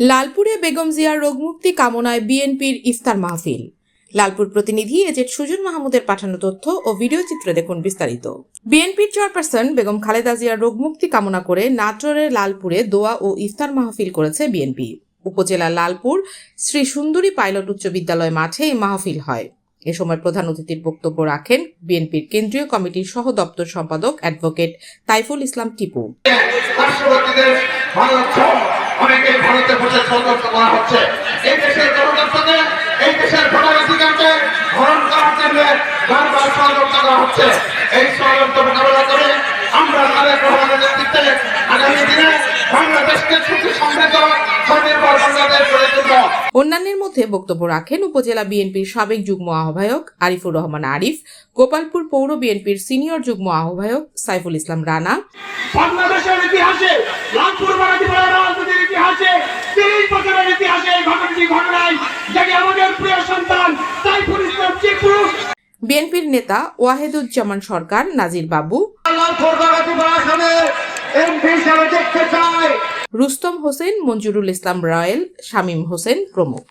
লালপুরে বেগম জিয়ার রোগমুক্তি কামনায় বিএনপির ইফতার মাহফিল। লালপুর প্রতিনিধি এজেট সুজন মাহমুদের পাঠানো তথ্য ও ভিডিও চিত্রে দেখুন বিস্তারিত। বিএনপির চেয়ারপারসন বেগম খালেদা জিয়ার রোগমুক্তি কামনা করে নাটোরের লালপুরে দোয়া ও ইফতার মাহফিল করেছে বিএনপি। উপজেলা লালপুর শ্রী সুন্দরী পাইলট উচ্চ বিদ্যালয় মাঠে এই মাহফিল হয়। এ সময় প্রধান অতিথির বক্তব্য রাখেন বিএনপির কেন্দ্রীয় কমিটির সহ দপ্তর সম্পাদক অ্যাডভোকেট তাইফুল ইসলাম টিপু। ভারতে বসে ষড়যন্ত্র করা হচ্ছে। এই দেশের গণতন্ত্রকে এই দেশের ভোটাধিকারকে হরণ করার জন্য বারবার ষড়যন্ত্র করা হচ্ছে। এই ষড়যন্ত্র মোকাবেলা করে আমরা তারেক রহমানের নেতৃত্বে আগামী দিনে বাংলাদেশকে সুখী সমৃদ্ধ স্বনির্ভর বাংলাদেশ গড়ে তুলব। অন্যান্যের মধ্যে বক্তব্য রাখেন উপজেলা বিএনপির সাবেক যুগ্ম আহ্বায়ক আরিফুর রহমান আরিফ গোপালপুর পৌর বিএনপির সিনিয়র যুগ্ম আহ্বায়ক সাইফুল ইসলাম রানা। বাংলাদেশের ইতিহাসে লালপুর ইতিহাসে এই ঘটনাটি ঘটনায় যাকে আমাদের প্রিয় সন্তান সাইফুল ইসলাম চিকু বিএনপির নেতা ওয়াহেদুজ্জামান সরকার নাজির বাবু। রুস্তম হোসেন মঞ্জুরুল ইসলাম রয়েল শামীম হোসেন প্রমুখ।